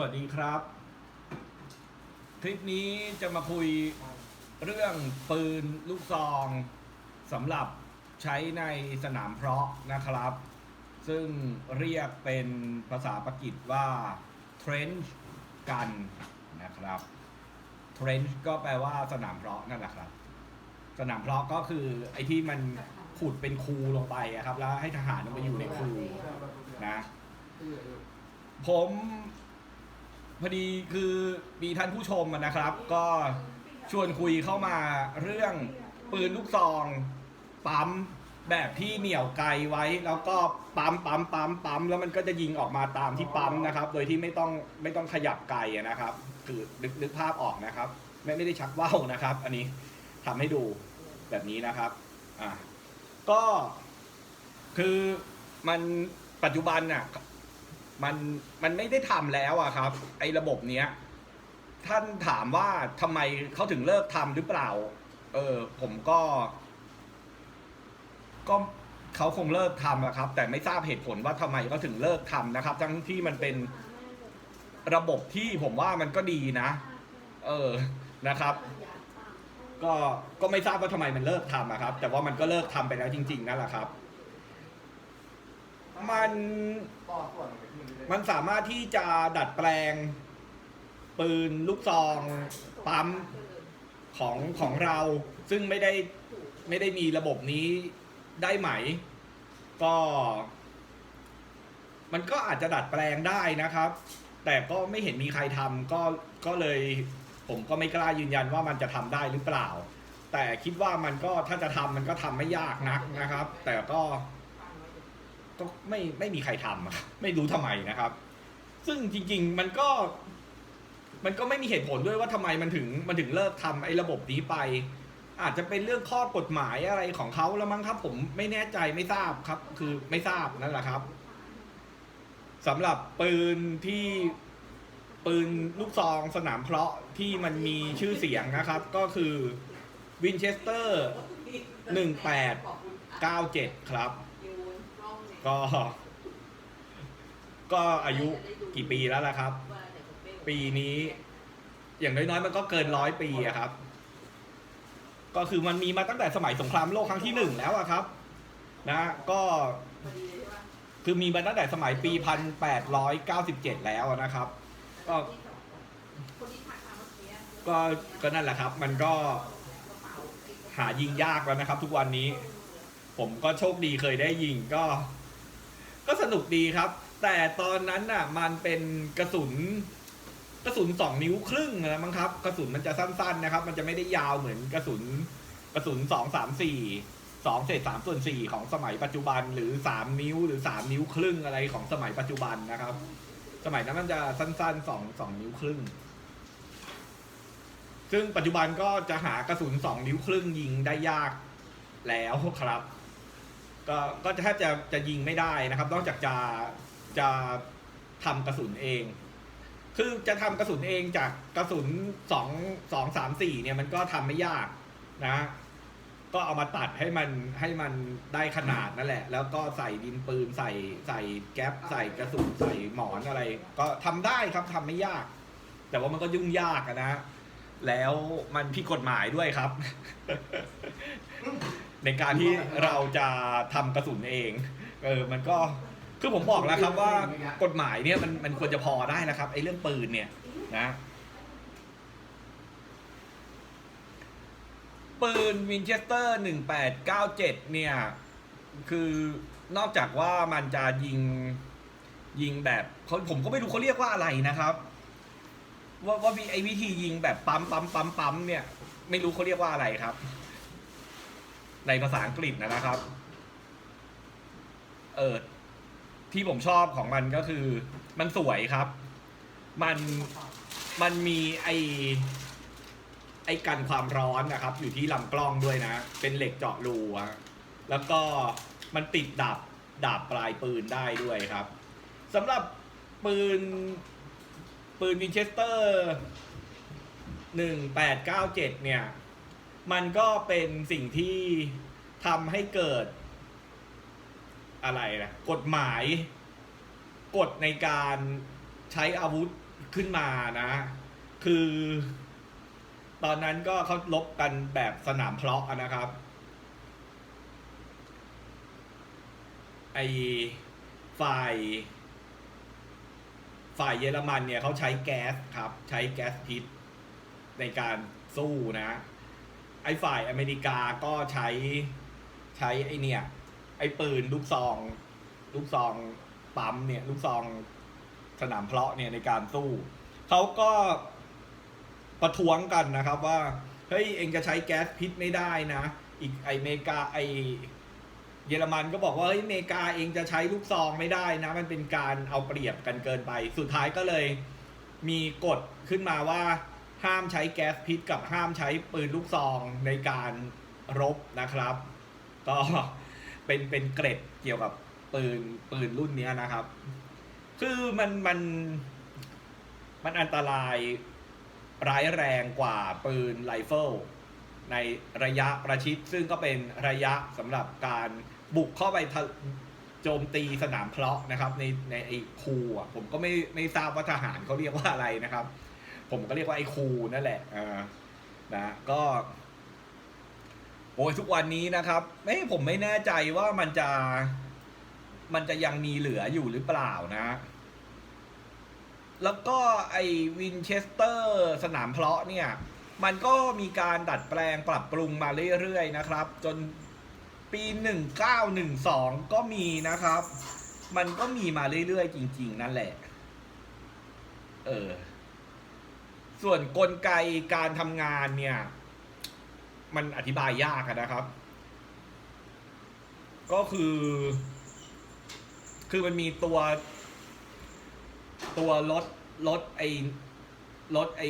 สวัสดีครับ คลิปนี้จะมาคุยเรื่องปืนลูกซองสำหรับใช้ในสนามเพาะนะครับ ซึ่งเรียกเป็นภาษาปากีสว่า trench gun นะครับ trench ก็แปลว่าสนามเพาะนั่นแหละครับ สนามเพาะก็คือไอ้ที่มันขุดเป็นคูลงไปครับ แล้วให้ทหารมันไปอยู่ในคูนะผม พอดีคือมีท่านผู้ชมอะนะครับ ก็ชวนคุยเข้ามาเรื่องปืนลูกซอง ปั๊มแบบที่เหนี่ยวไกลไว้ แล้วก็ปั๊มปั๊มปั๊มปั๊มแล้วมันก็จะยิงออกมาตามที่ปั๊มนะครับ โดยที่ไม่ต้องไม่ต้องขยับไกลอะนะครับ คือนึกนึกภาพออกนะครับ ไม่ไม่ได้ชักว่าวนะครับ อันนี้ทำให้ดูแบบนี้นะครับอะก็คือมันปัจจุบันน่ะ มันมันไม่ได้ทำแล้วอะครับ ไอ้ระบบเนี้ย ท่านถามว่าทำไมเขาถึงเลิกทำหรือเปล่า เออ ผมก็ ก็เขาคงเลิกทำอะครับ แต่ไม่ทราบเหตุผลว่าทำไมเขาถึงเลิกทำนะครับ ทั้งที่มันเป็นระบบที่ผมว่ามันก็ดีนะ เออนะครับ ก็ก็ไม่ทราบว่าทำไมมันเลิกทำอะครับ แต่ว่ามันก็เลิกทำไปแล้วจริง ๆนั่นแหละครับ มัน มันสามารถที่จะดัดแปลง ปืนลูกซองปั๊มของของเรา ซึ่งไม่ได้ไม่ได้มีระบบนี้ได้ไหม ก็ มันก็อาจจะดัดแปลงได้นะครับ แต่ก็ไม่เห็นมีใครทำก็ก็เลย ผมก็ไม่กล้ายืนยันว่ามันจะทำได้หรือเปล่า แต่คิดว่ามันก็ถ้าจะทำมันก็ทำไม่ยากนักนะครับ แต่ก็ ก็ไม่ไม่มีใครทำอะไม่รู้ทำไมนะครับ ซึ่งจริง ๆ มันก็ มันก็ไม่มีเหตุผลด้วยว่าทำไมมันถึงมันถึงเลิกทำไอ้ระบบนี้ไป อาจจะเป็นเรื่องข้อกฎหมายอะไรของเขาแล้วมั้งครับ ผมไม่แน่ใจไม่ทราบครับ คือไม่ทราบนั่นแหละครับสำหรับปืนที่ปืนลูกซองสนามเพาะที่มันมีชื่อเสียงนะครับ ก็คือวินเชสเตอร์ 1897 ครับ ก็ ก็อายุกี่ปีแล้วล่ะครับ ปีนี้ อย่างน้อยๆมันก็เกินร้อยปีอะครับ ก็คือมันมีมาตั้งแต่สมัยสงครามโลกครั้งที่หนึ่งแล้วอะครับ นะ ก็คือมีมาตั้งแต่สมัยปีพันแปดร้อยเก้าสิบเจ็ดแล้วนะครับ ก็ก็ก็นั่นแหละครับ มันก็หายิงยากแล้วนะครับ ทุกวันนี้ ผมก็โชคดีเคยได้ยิงก็ ก็สนุกดีครับ แต่ตอนนั้นน่ะ มันเป็นกระสุน กระสุนสองนิ้วครึ่งนะมั้งครับ กระสุนมันจะสั้นๆนะครับ มันจะไม่ได้ยาวเหมือนกระสุน กระสุนสองสามสี่สองเศษสามส่วนสี่ของสมัยปัจจุบันหรือสามนิ้วหรือสามนิ้วครึ่งอะไรของสมัยปัจจุบันนะครับ สมัยนั้นมันจะสั้นๆสองสองนิ้วครึ่ง ซึ่งปัจจุบันก็จะหากระสุนสองนิ้วครึ่งยิงได้ยากแล้วครับ ก็ก็แทบจะจะยิงไม่ได้นะครับ นอกจากจะจะทำกระสุนเอง คือจะทำกระสุนเองจากกระสุนสองสองสามสี่เนี่ยมันก็ทำไม่ยากนะ ก็เอามาตัดให้มันให้มันได้ขนาดนั่นแหละ แล้วก็ใส่ดินปืนใส่ใส่แก๊ปใส่กระสุนใส่หมอนอะไร ก็ทำได้ครับทำไม่ยาก แต่ว่ามันก็ยุ่งยากอะนะ แล้วมันผิดกฎหมายด้วยครับ ในการที่เราจะทำกระสุนเองเออมันก็คือผมบอกแล้วครับว่ากฎหมายเนี่ยมันมันควรจะพอได้แล้วครับไอ้เรื่องปืนเนี่ยนะปืนวินเชสเตอร์หนึ่งแปดเก้าเจ็ดเนี่ย คือนอกจากว่ามันจะยิงยิงแบบเขาผมก็ไม่รู้เขาเรียกว่าอะไรนะครับ ว่าว่ามีไอ้วิธียิงแบบปั๊มปั๊มปั๊มปั๊มเนี่ย ไม่รู้เขาเรียกว่าอะไรครับ ในภาษาอังกฤษนะนะครับ เออที่ผมชอบของมันก็คือ มันสวยครับ มันมันมีไอไอกันความร้อนนะครับ อยู่ที่ลำกล้องด้วยนะ เป็นเหล็กเจาะรูอะแล้วก็มันติดดาบดาบปลายปืนได้ด้วยครับสำหรับปืนปืนวินเชสเตอร์หนึ่งแปดเก้าเจ็ดเนี่ย มันก็เป็นสิ่งที่ทำให้เกิด อะไรนะกฎหมาย กฎในการใช้อาวุธขึ้นมานะ คือ ตอนนั้นก็เขาลบกันแบบสนามเพลาะนะครับ ไอฝ่าย ฝ่ายเยอรมันเนี่ยเขาใช้แก๊สครับ ใช้แก๊สพิษในการสู้นะ ไอ้ฝ่ายอเมริกาก็ใช้ใช้ไอเนี่ย ไอ้ปืนลูกซอง ลูกซองปั๊มเนี่ย ลูกซองสนามเพลาะเนี่ยในการสู้เขาก็ประท้วงกันนะครับว่าเฮ้ยเองจะใช้แก๊สพิษไม่ได้นะ อีกไออเมริกาไอเยอรมันก็บอกว่าเฮ้ยอเมริกาเองจะใช้ลูกซองไม่ได้นะ มันเป็นการเอาเปรียบกันเกินไป สุดท้ายก็เลยมีกฎขึ้นมาว่า ห้ามใช้แก๊สพิษกับห้ามใช้ปืนลูกซองในการรบนะครับ ก็เป็นเป็นเกร็ดเกี่ยวกับปืนปืนรุ่นนี้นะครับ คือมันมันมันอันตรายร้ายแรงกว่าปืนไรเฟิลในระยะประชิดซึ่งก็เป็นระยะสำหรับการบุกเข้าไปโจมตีสนามเพลาะนะครับ ในในไอ้คูอะผมก็ไม่ไม่ทราบว่าทหารเขาเรียกว่าอะไรนะครับ ผมก็เรียกว่าไอ้คูนั่นแหละอ่านะก็โอ้ยทุกวันนี้นะครับไม่ผมไม่แน่ใจว่ามันจะ มันจะยังมีเหลืออยู่หรือเปล่านะ แล้วก็ไอ้วินเชสเตอร์สนามเพลาะเนี่ย มันก็มีการดัดแปลงปรับปรุงมาเรื่อยๆนะครับ จนปี 1912 ก็มีนะครับ มันก็มีมาเรื่อยๆ จริง ๆ นั่นแหละ เออ ส่วนกลไกการทำงานเนี่ย มันอธิบายยากนะครับ ก็คือ คือมันมีตัว ตัวรถรถไอรถไอ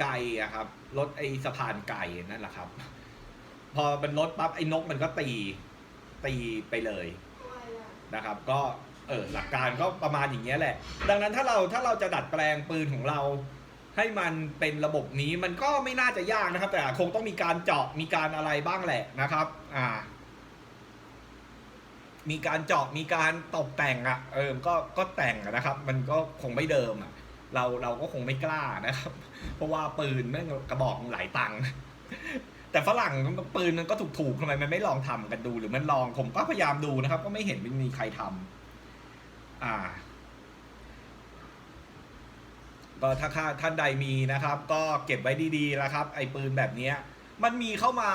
ไก่อะครับรถไอสะพานไก่นั่นแหละครับ พอเป็นรถปั๊บไอ้นกมันก็ตี ตีไปเลยนะครับ ก็เออหลักการก็ประมาณอย่างเงี้ยแหละ ดังนั้นถ้าเราถ้าเราจะดัดแปลงปืนของเรา ให้มันเป็นระบบนี้มันก็ไม่น่าจะยากนะครับ แต่คงต้องมีการเจาะมีการอะไรบ้างแหละนะครับ อ่า มีการเจาะมีการตกแต่งอะ่ะ เออก็ก็แต่งนะครับ มันก็คงไม่เดิมอะ่ะ เราเราก็คงไม่กล้านะครับ เพราะว่าปืนแม่งกระบอกหลายตังค์แต่ฝรั่งปืนมันก็ถูกๆทำไมมันไม่ลองทำกันดูหรือมันลองผมก็พยายามดูนะครับ ก็ไม่เห็นมันมีใครทำอ่า ก็ถ้าท่านใดมีนะครับ ก็เก็บไว้ดีๆแล้วครับ ไอ้ปืนแบบนี้มันมีเข้ามา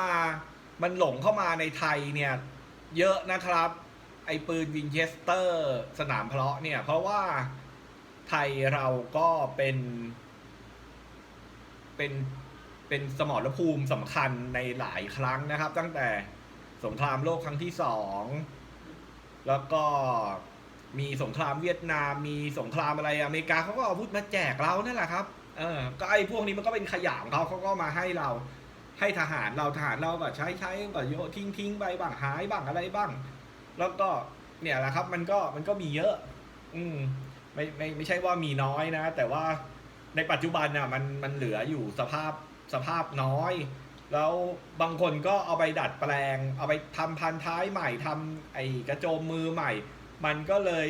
มันหลงเข้ามาในไทยเนี่ยเยอะนะครับ ไอ้ปืนวินเชสเตอร์ สนามเพลาะเนี่ย เพราะว่าไทยเราก็เป็น เป็นเป็นสมรภูมิสำคัญในหลายครั้งนะครับ ตั้งแต่สงครามโลกครั้งที่สองแล้วก็ มีสงครามเวียดนาม มีสงครามอะไรอเมริกาเขาก็เอาอาวุธมาแจกเรานั่นแหละครับเออก็ไอ้พวกนี้มันก็เป็นขยะของเขาเขาก็มาให้เรา ให้ทหารเราทหารเราก็ใช้ใช้ก็โยนทิ้งทิ้งไปบ้างหายบ้างอะไรบ้าง แล้วก็เนี่ยแหละครับ มันก็มันก็มีเยอะ อืมไม่ไม่ไม่ใช่ว่ามีน้อยนะ แต่ว่าในปัจจุบันน่ะมันมันเหลืออยู่สภาพสภาพน้อย แล้วบางคนก็เอาไปดัดแปลง เอาไปทำพันท้ายใหม่ทำไอ้กระโจมมือใหม่ มันก็เลย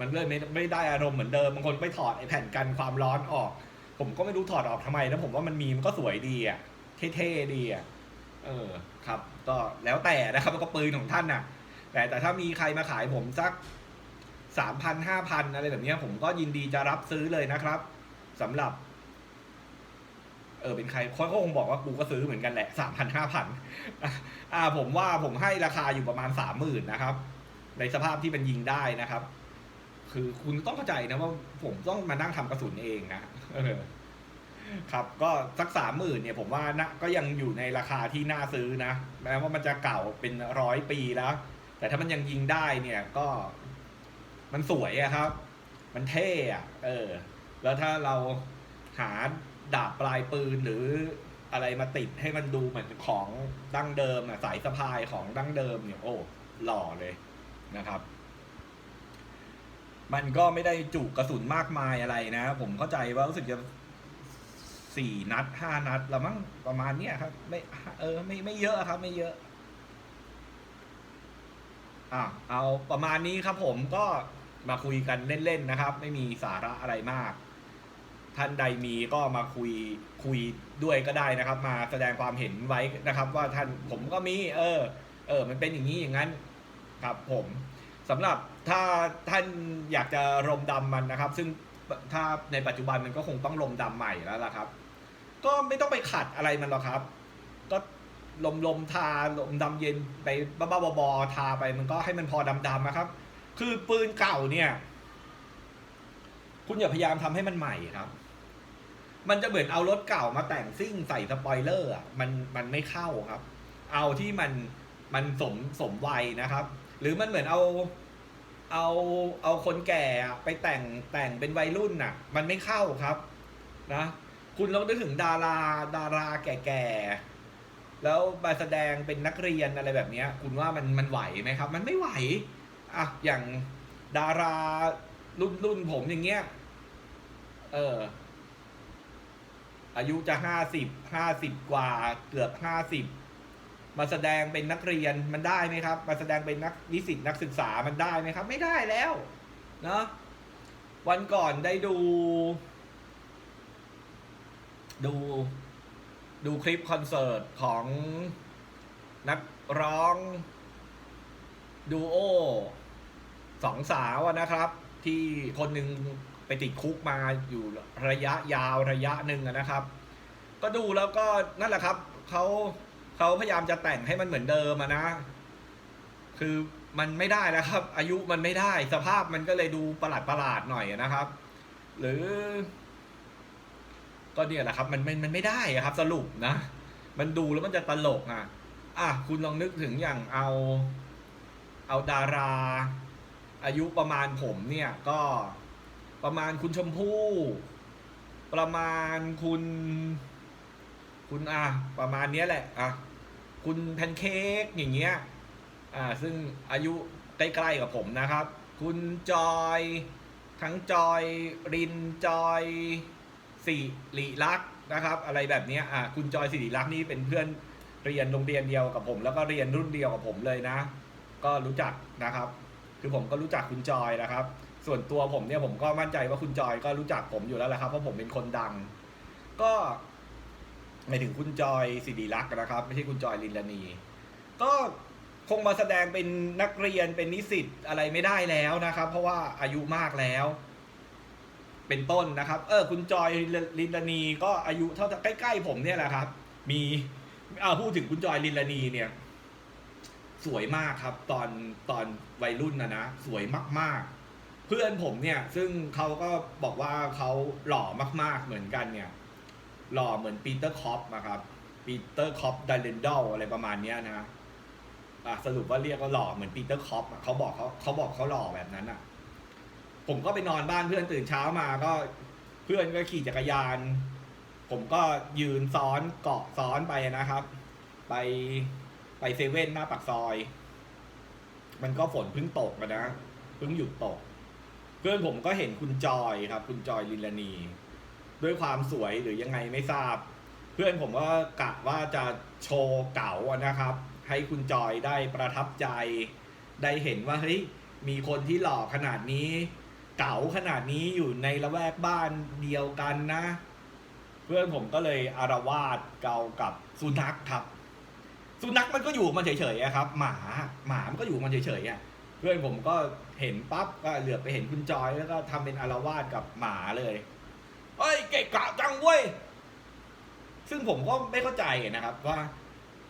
มันเลยไม่ไม่ได้อารมณ์เหมือนเดิมบางคนไปถอดไอแผ่นกันความร้อนออก ผมก็ไม่รู้ถอดออกทำไมนะผมว่ามันมีมันก็สวยดีอะเท่ๆดีอะเออครับ ก็แล้วแต่นะครับก็ปืนของท่านน่ะ แต่แต่ถ้ามีใครมาขายผมสักสามพันห้าพันอะไรแบบนี้ผมก็ยินดีจะรับซื้อเลยนะครับสำหรับ เออเป็นใครเขาก็คงบอกว่ากูก็ซื้อเหมือนกันแหละสามพันห้าพันอ่าผมว่าผมให้ราคาอยู่ประมาณสามหมื่นนะครับ ในสภาพที่มันยิงได้นะครับ คือคุณต้องเข้าใจนะว่าผมต้องมานั่งทำกระสุนเองนะครับ ก็สักสามหมื่นเนี่ย ผมว่านะก็ยังอยู่ในราคาที่น่าซื้อนะแม้ว่ามันจะเก่าเป็นร้อยปีแล้ว แต่ถ้ามันยังยิงได้เนี่ยก็ มันสวยอะครับ มันเท่อะเออ แล้วถ้าเราหาดาบปลายปืนหรืออะไรมาติดให้มันดูเหมือนของดั้งเดิมอะสายสะพายของดั้งเดิมเนี่ยโอ้หล่อเลย นะครับ มันก็ไม่ได้จุกระสุนมากมายอะไรนะ ผมเข้าใจว่ารู้สึกจะสี่นัดห้านัดละมั้งประมาณเนี้ยครับ ไม่เออไม่ไม่เยอะครับ ไม่เยอะอะเอาประมาณนี้ครับผมก็มาคุยกันเล่นๆนะครับ ไม่มีสาระอะไรมาก ท่านใดมีก็มาคุยคุยด้วยก็ได้นะครับ มาแสดงความเห็นไว้นะครับ ว่าท่านผมก็มี เออ เออ มันเป็นอย่างนี้อย่างนั้น ครับผมสำหรับถ้าท่านอยากจะรมดำมันนะครับ ซึ่งถ้าในปัจจุบันมันก็คงต้องรมดำใหม่แล้วล่ะครับ ก็ไม่ต้องไปขัดอะไรมันหรอกครับ ก็ลมลมทาลมดำเย็นไปบ้าๆบอๆทาไปมันก็ให้มันพอดำๆนะครับ คือปืนเก่าเนี่ย คุณอย่าพยายามทำให้มันใหม่ครับ มันจะเหมือนเอารถเก่ามาแต่งซิ่งใส่สปอยเลอร์มันมันไม่เข้าครับ เอาที่มันมันสมสมวัยนะครับ หรือมันเหมือนเอาเอาเอาคนแก่ไปแต่งแต่งเป็นวัยรุ่นน่ะ มันไม่เข้าครับนะคุณลองนึกถึงดาราดาราแก่ๆแล้วมาแสดงเป็นนักเรียนอะไรแบบนี้คุณว่ามันมันไหวไหมครับ มันไม่ไหวอะอย่างดารารุ่นรุ่นผมอย่างเงี้ยเอออายุจะห้าสิบห้าสิบกว่าเกือบห้าสิบ มาแสดงเป็นนักเรียนมันได้ไหมครับ มาแสดงเป็นนักนิสิตนักศึกษามันได้ไหมครับ ไม่ได้แล้วเนาะวันก่อนได้ดู ดู ดูคลิปคอนเสิร์ตของนักร้องดูโอสองสาวนะครับ ที่คนหนึ่งไปติดคุกมาอยู่ระยะยาวระยะหนึ่งนะครับ ก็ดูแล้วก็นั่นแหละครับเขา เขาพยายามจะแต่งให้มันเหมือนเดิมอะนะ คือมันไม่ได้แล้วครับ อายุมันไม่ได้ สภาพมันก็เลยดูประหลาดประหลาดๆหน่อยนะครับ หรือ ก็เนี่ยแหละครับ มันมันมันไม่ได้ครับ สรุปนะ มันดูแล้วมันจะตลกอะ อะคุณลองนึกถึงอย่างเอา เอาดารา อายุประมาณผมเนี่ย ก็ประมาณคุณชมพู่ ประมาณคุณ คุณอะประมาณเนี้ยแหละอะ คุณแพนเค้กอย่างเงี้ยอ่าซึ่งอายุใกล้ๆกับผมนะครับ คุณจอย ทั้งจอยรินจอยสิริลักษ์นะครับ อะไรแบบเนี้ยอ่าคุณจอยสิริลักษ์นี่เป็นเพื่อนเรียนโรงเรียนเดียวกับผม แล้วก็เรียนรุ่นเดียวกับผมเลยนะ ก็รู้จักนะครับ คือผมก็รู้จักคุณจอยนะครับ ส่วนตัวผมเนี่ยผมก็มั่นใจว่าคุณจอยก็รู้จักผมอยู่แล้วแหละครับเพราะผมเป็นคนดัง ก็ หมายถึงคุณจอยสิริลักษณ์นะครับ ไม่ใช่คุณจอยลินลานี ก็คงมาแสดงเป็นนักเรียนเป็นนิสิตอะไรไม่ได้แล้วนะครับ เพราะว่าอายุมากแล้ว เป็นต้นนะครับ เออ คุณจอยลินลานีก็อายุเท่าใกล้ๆผมเนี่ยแหละครับ มีเอาพูดถึงคุณจอยลินลานีเนี่ย สวยมากครับ ตอนตอนวัยรุ่นนะนะสวยมาก ๆ เพื่อนผมเนี่ย ซึ่งเขาก็บอกว่าเขาหล่อมาก ๆเหมือนกันเนี่ย หล่อเหมือนปีเตอร์คอปนะครับปีเตอร์คอปไดเรนดอลอะไรประมาณเนี้ยนะอะสรุปว่าเรียกว่าหล่อเหมือนปีเตอร์คอปเขาบอกเขาเขาบอกเขาหล่อแบบนั้นอะ ผมก็ไปนอนบ้านเพื่อนตื่นเช้ามาก็เพื่อนก็ขี่จักรยาน ผมก็ยืนซ้อนเกาะซ้อนไปนะครับ ไปไปเซเว่นหน้าปากซอย มันก็ฝนเพิ่งตกนะเพิ่งหยุดตก เพื่อนผมก็เห็นคุณจอยครับ คุณจอยลินลานี ด้วยความสวยหรือยังไงไม่ทราบ เพื่อนผมก็กะว่าจะโชว์เก๋านะครับ ให้คุณจอยได้ประทับใจ ได้เห็นว่าเฮ้ยมีคนที่หล่อขนาดนี้ เก๋าขนาดนี้อยู่ในละแวกบ้านเดียวกันนะ เพื่อนผมก็เลยอารวาสเกากับสุนัขครับ สุนัขมันก็อยู่มันเฉยๆครับ หมาหมามันก็อยู่มันเฉยๆอะเพื่อนผมก็เห็นปั๊บก็เหลือบไปเห็นคุณจอยแล้วก็ทำเป็นอารวาสกับหมาเลย เฮ้ยเกะกะจังเว้ย ซึ่งผมก็ไม่เข้าใจนะครับ ว่า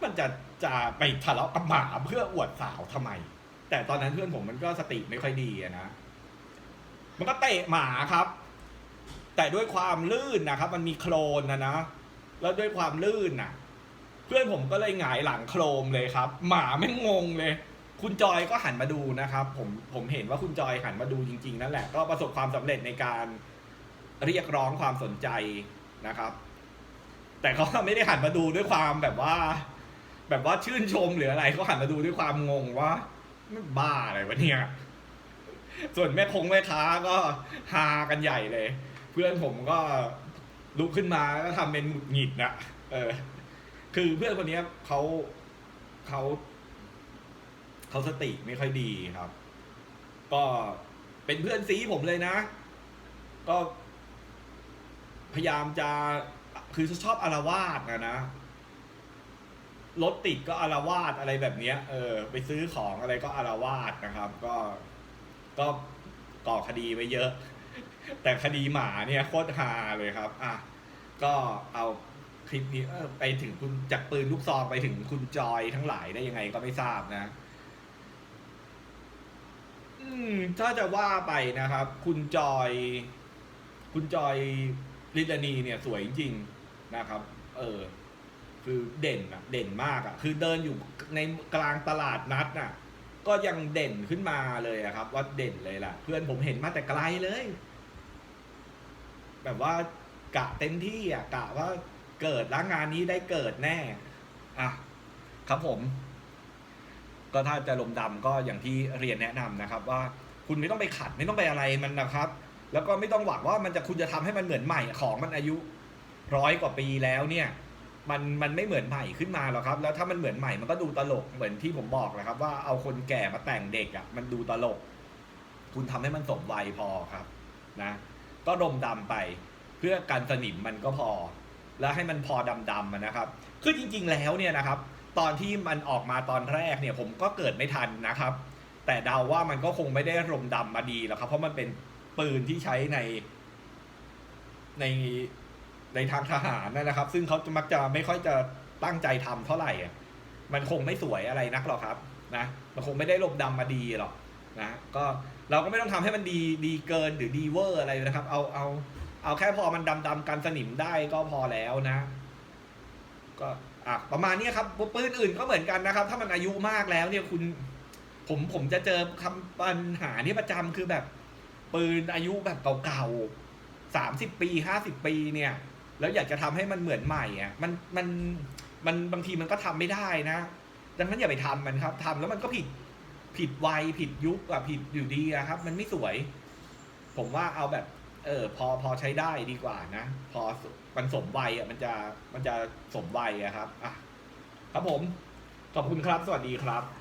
มันจะจะไปทะเลาะกับหมาเพื่ออวดสาวทำไม แต่ตอนนั้นเพื่อนผมมันก็สติไม่ค่อยดีนะ มันก็เตะหมาครับ แต่ด้วยความลื่นนะครับ มันมีโคลนนะนะแล้วด้วยความลื่นน่ะ เพื่อนผมก็เลยหงายหลังโครมเลยครับ หมาไม่งงเลย คุณจอยก็หันมาดูนะครับ ผมผมเห็นว่าคุณจอยหันมาดูจริง ๆ นั่นแหละก็ประสบความสำเร็จในการ เรียกร้องความสนใจนะครับ แต่เขาไม่ได้หันมาดูด้วยความแบบว่า แบบว่าชื่นชมหรืออะไรเขาหันมาดูด้วยความงงว่าบ้าอะไรวะเนี่ย ส่วนแม่คงแม่ค้าก็ฮากันใหญ่เลย เพื่อนผมก็ลุกขึ้นมาก็ทำเป็นหงุดหงิดนะเออ คือเพื่อนคนนี้เขาเขาเขาสติไม่ค่อยดีครับ ก็เป็นเพื่อนซีผมเลยนะ ก็ พยายามจะคือชอบอารวาสนะนะรถติดก็อารวาสอะไรแบบเนี้ย เออ ไปซื้อของอะไรก็อารวาสนะครับ ก็ก็ก่อคดีไว้เยอะ แต่คดีหมาเนี่ยโคตรฮาเลยครับ อะก็เอาคลิปนี้ไปถึงคุณจากปืนลูกซองไปถึงคุณจอยทั้งหลายได้ยังไงก็ไม่ทราบนะ อืม ถ้าจะว่าไปนะครับ คุณจอย คุณจอย ลิลานีเนี่ยสวยจริงๆนะครับ เออ คือเด่นอะเด่นมากอะคือเดินอยู่ในกลางตลาดนัดน่ะ ก็ยังเด่นขึ้นมาเลยอะครับ ว่าเด่นเลยล่ะ เพื่อนผมเห็นมาแต่ไกลเลย แบบว่ากะเต็มที่อะกะว่าเกิดแล้วงานนี้ได้เกิดแน่อะครับผม ก็ถ้าจะลมดำก็อย่างที่เรียนแนะนำนะครับ ว่าคุณไม่ต้องไปขัดไม่ต้องไปอะไรมันนะครับ แล้วก็ไม่ต้องหวังว่ามันจะคุณจะทำให้มันเหมือนใหม่ของมันอายุร้อยกว่าปีแล้วเนี่ย มันมันไม่เหมือนใหม่ขึ้นมาหรอกครับ แล้วถ้ามันเหมือนใหม่มันก็ดูตลกเหมือนที่ผมบอกแหละครับ ว่าเอาคนแก่มาแต่งเด็กอะมันดูตลก คุณทำให้มันสมวัยพอครับนะก็ดมดำไปเพื่อการสนิมมันก็พอ แล้วให้มันพอดำๆอะนะครับ คือจริง ๆ แล้วเนี่ยนะครับ ตอนที่มันออกมาตอนแรกเนี่ยผมก็เกิดไม่ทันนะครับ แต่เดาว่ามันก็คงไม่ได้รมดำมาดีหรอกครับ เพราะมันเป็น ปืนที่ใช้ใน ในในทางทหารนะครับ ซึ่งเขาจะมักจะไม่ค่อยจะตั้งใจทำเท่าไหร่มันคงไม่สวยอะไรนักหรอกครับ นะมันคงไม่ได้รมดำมาดีหรอกนะก็เราก็ไม่ต้องทำให้มันดีดีเกินหรือดีเวอร์อะไรนะครับ เอาเอาเอาแค่พอมันดำดำกันสนิมได้ก็พอแล้วนะ ก็อะประมาณนี้ครับปืนอื่นก็เหมือนกันนะครับ ถ้ามันอายุมากแล้วเนี่ยคุณ ผมผมจะเจอคำปัญหานี้ประจำคือแบบ ปืนอายุแบบเก่าๆสามสิบปีห้าสิบปีเนี่ย แล้วอยากจะทำให้มันเหมือนใหม่อะมันมันมันบางทีมันก็ทำไม่ได้นะดังนั้นอย่าไปทำมันครับทำแล้วมันก็ผิดผิดวัยผิดยุคอะผิดอยู่ดีอะครับ มันไม่สวย ผมว่าเอาแบบ เออ พอพอใช้ได้ดีกว่านะพอมันสมวัยอะมันจะมันจะสมวัยอะครับอะครับผม ขอบคุณครับ สวัสดีครับ